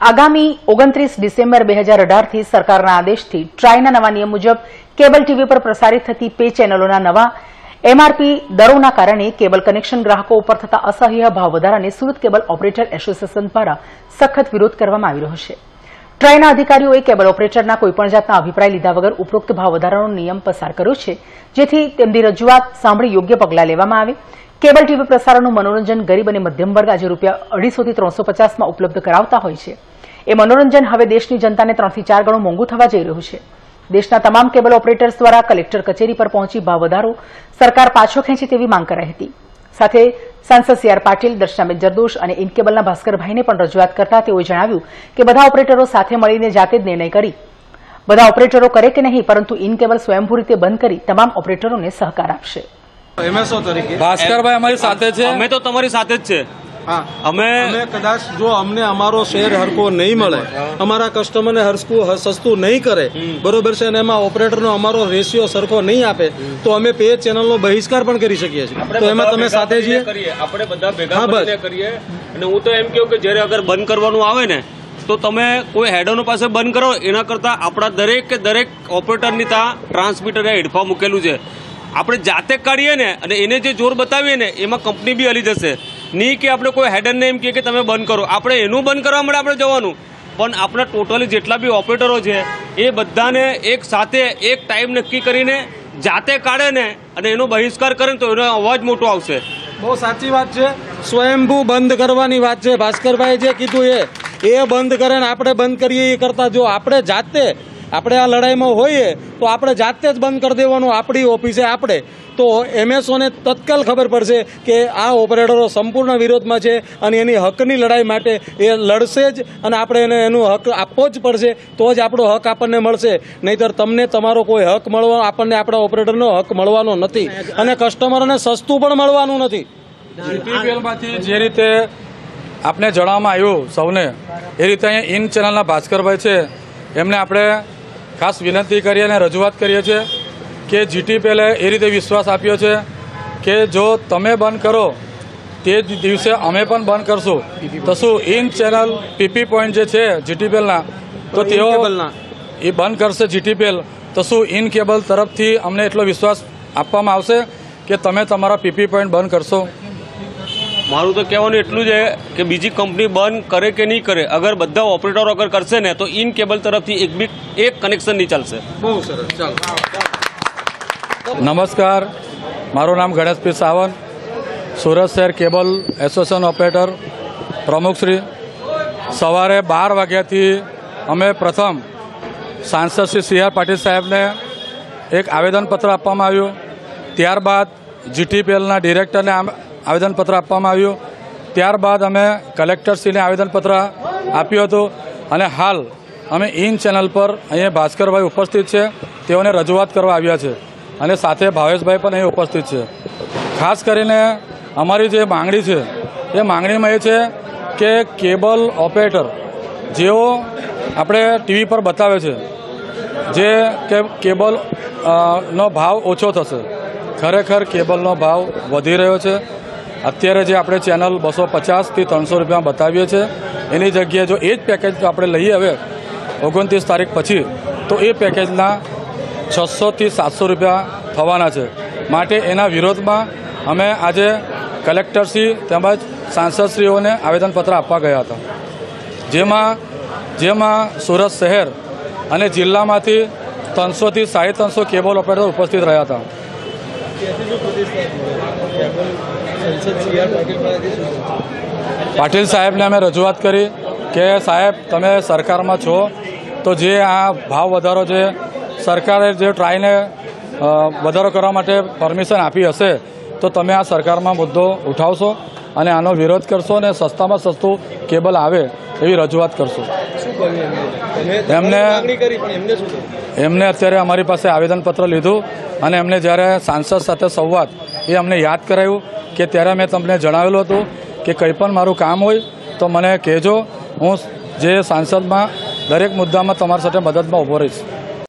આગામી ઓગણત્રીસ ડિસેમ્બર બે હજાર અઢારથી સરકારના આદેશથી ટ્રાયના નવા નિયમ મુજબ કેબલ ટીવી પર પ્રસારિત થતી પે ચેનલોના નવા એમઆરપી દરોના કારણે કેબલ કનેક્શન ગ્રાહકો ઉપર થતા અસહ્ય ભાવ વધારાને સુરત કેબલ ઓપરેટર એસોસિએશન દ્વારા સખત વિરોધ કરવામાં આવી રહ્યો છે. ટ્રાયના અધિકારીઓએ કેબલ ઓપરેટરના કોઈપણ જાતના અભિપ્રાય લીધા વગર ઉપરોક્ત ભાવ વધારાનો નિયમ પસાર કર્યો છે, જેથી તેમની રજૂઆત સાંભળી યોગ્ય પગલાં લેવામાં આવે. કેબલ ટીવી પ્રસારણનું મનોરંજન ગરીબ અને મધ્યમ વર્ગ આજે રૂપિયા અઢીસોથી ત્રણસો પચાસમાં ઉપલબ્ધ કરાવતા હોય છે. એ મનોરંજન હવે દેશની જનતાને ત્રણથી ચાર ગણું મોંઘું થવા જઈ રહ્યું છે. દેશના તમામ કેબલ ઓપરેટર્સ દ્વારા કલેક્ટર કચેરી પર પહોંચી ભાવ વધારો સરકાર પાછો ખેંચે તેવી માંગ કરાઈ હતી. સાથે સાંસદ સી આર પાટીલ દર્શનાબેન જરદોશ અને ઇનકેબલના ભાસ્કરભાઈને પણ રજૂઆત કરતા તેઓએ જણાવ્યું કે બધા ઓપરેટરો સાથે મળીને જાતે જ નિર્ણય કરી. બધા ઓપરેટરો કરે કે નહીં પરંતુ ઇનકેબલ સ્વયંભૂ રીતે બંધ કરી તમામ ઓપરેટરોને સહકાર આપશે. એમએસઓ તરીકે. ભાસ્કરભાઈ અમારી સાથે છે. અમે તો તમારી સાથે જ છે. અમે અમે કદાચ જો અમને અમારો શેર હરકો નહીં મળે અમારા કસ્ટમરને હરકું સસ્તું નહીં કરે બરોબર છે અને એમાં ઓપરેટરનો અમારો રેશિયો સરખો નહીં આપે તો અમે પે ચેનલનો બહિષ્કાર પણ કરી શકીએ છીએ. તો એમાં તમે સાથે જઈએ આપણે બધા ભેગા કરીએ. અને હું તો એમ કહું કે જ્યારે અગર બંધ કરવાનું આવે ને તો તમે કોઈ હેડોનો પાસે બંધ કરો એના કરતાં આપણા દરેક કે દરેક ઓપરેટરની ત્યાં ટ્રાન્સમીટરે હેડફા મૂકેલું છે. આપણે જાતે કાઢીએ ને અને એને જે જોર બતાવીએ ને એમાં કંપની બી હલી જશે. નહીં કે આપણે કોઈ હેડરને એમ કહીએ કે તમે બંધ કરો. આપણે એનું બંધ કરવા માટે આપણે જવાનું. પણ આપણા ટોટલી જેટલા બી ઓપરેટરો છે, એ બધાને એક સાથે એક ટાઈમ નક્કી કરીને જાતે કાઢે ને અને એનો બહિષ્કાર કરે તો એનો અવાજ મોટો આવશે. બહુ સાચી વાત છે. સ્વયંભૂ બંધ કરવાની વાત છે. ભાસ્કરભાઈ જે કીધું એ એ બંધ કરે ને આપણે બંધ કરીએ એ કરતા જો આપણે જાતે આપણે આ લડાઈમાં હોઈએ તો આપણે જાતે જ બંધ કરી દેવાનું આપણી ઓફિસે આપણે. તો એમએસઓને તત્કાલ ખબર પડશે કે આ ઓપરેટરો સંપૂર્ણ વિરોધમાં છે અને એની હકની લડાઈ માટે એ લડશે જ અને આપણે એને એનું હક આપવો જ પડશે, તો જ આપણો હક આપણને મળશે. નહીતર તમને તમારો કોઈ હક મળવા, આપણને આપણા ઓપરેટરનો હક મળવાનો નથી. અને કસ્ટમરોને સસ્તું પણ મળવાનું નથી. જે રીતે આપને જણાવવામાં આવ્યું સૌને, એ રીતે અહીંયા ઇન ચેનલના ભાસ્કરભાઈ છે. એમને આપણે ખાસ વિનંતી કરી અને રજૂઆત કરીએ છીએ કે જીટીપીએલે એ રીતે વિશ્વાસ આપ્યો છે કે જો તમે બંધ કરો તે જ દિવસે અમે પણ બંધ કરશું. તો શું ઇન ચેનલ પીપી પોઈન્ટ જે છે જીટીપીએલના તો તેઓ એ બંધ કરશે જીટીપીએલ તો શું ઇન કેબલ તરફથી અમને એટલો વિશ્વાસ આપવામાં આવશે કે તમે તમારા પીપી પોઈન્ટ બંધ કરશો? મારું તો કહેવાનું એટલું છે કે બીજી કંપની બંધ કરે કે નહીં કરે અગર બધા ઓપરેટરો અગર કરશે ને તો ઇન કેબલ તરફથી એક બી એક કનેક્શન નહીં ચાલશે. બહુ સરસ ચાલો. નમસ્કાર. મારું નામ ગણેશપી સાવંત સુરત શહેર કેબલ એસોસિએશન ઓપરેટર પ્રમુખશ્રી સવારે બાર વાગ્યાથી અમે પ્રથમ સાંસદ શ્રી સી આર પાટીલ સાહેબને એક આવેદનપત્ર આપવામાં આવ્યું. ત્યારબાદ જીટીપીએલના ડિરેક્ટરને આમ- આવેદનપત્ર આપવામાં આવ્યું. ત્યારબાદ અમે કલેક્ટરશ્રીને આવેદનપત્ર આપ્યું હતું અને હાલ અમે ઇન ચેનલ પર અહીંયા ભાસ્કરભાઈ ઉપસ્થિત છે. તેઓને રજૂઆત કરવા આવ્યા છે અને સાથે ભાવેશભાઈ પણ અહીં ઉપસ્થિત છે. ખાસ કરીને અમારી જે માંગણી છે, એ માંગણીમાં એ છે કે કેબલ ઓપરેટર જેઓ આપણે ટીવી પર બતાવે છે, જે કે કેબલ નો ભાવ ઓછો થશે. ખરેખર કેબલનો ભાવ વધી રહ્યો છે. અત્યારે જે આપણે ચેનલ બસો પચાસથી ત્રણસો રૂપિયા બતાવીએ છીએ, એની જગ્યાએ જો એ જ પેકેજ આપણે લઈએ હવે, ઓગણત્રીસ તારીખ પછી, તો એ પેકેજના છસોથી સાતસો રૂપિયા થવાના છે. માટે એના વિરોધમાં અમે આજે કલેક્ટરશ્રી તેમજ સાંસદશ્રીઓને આવેદનપત્ર આપવા ગયા હતા. જેમાં જેમાં સુરત શહેર અને જિલ્લામાંથી ત્રણસોથી સાડી ત્રણસો કેબલ ઓપરેટર ઉપસ્થિત રહ્યા હતા. પાટીલ સાહેબને અમે રજૂઆત કરી કે સાહેબ તમે સરકારમાં છો તો જે આ ભાવ વધારો છે સરકારે જે ટ્રાયને વધારો કરવા માટે પરમિશન આપી હશે તો તમે આ સરકારમાં મુદ્દો ઉઠાવશો અને આનો વિરોધ કરશો અને સસ્તામાં સસ્તું કેબલ આવે એવી રજૂઆત કરશો. એમને? એમને અત્યારે અમારી પાસે આવેદનપત્ર લીધું અને એમને જ્યારે સાંસદ સાથે સંવાદ એ અમને યાદ કરાયું કે ત્યારે મેં તમને જણાવેલું હતું કે કંઈ પણ મારું કામ હોય તો મને કહેજો. હું જે સાંસદમાં દરેક મુદ્દામાં તમારી સાથે મદદમાં ઊભો રહીશ.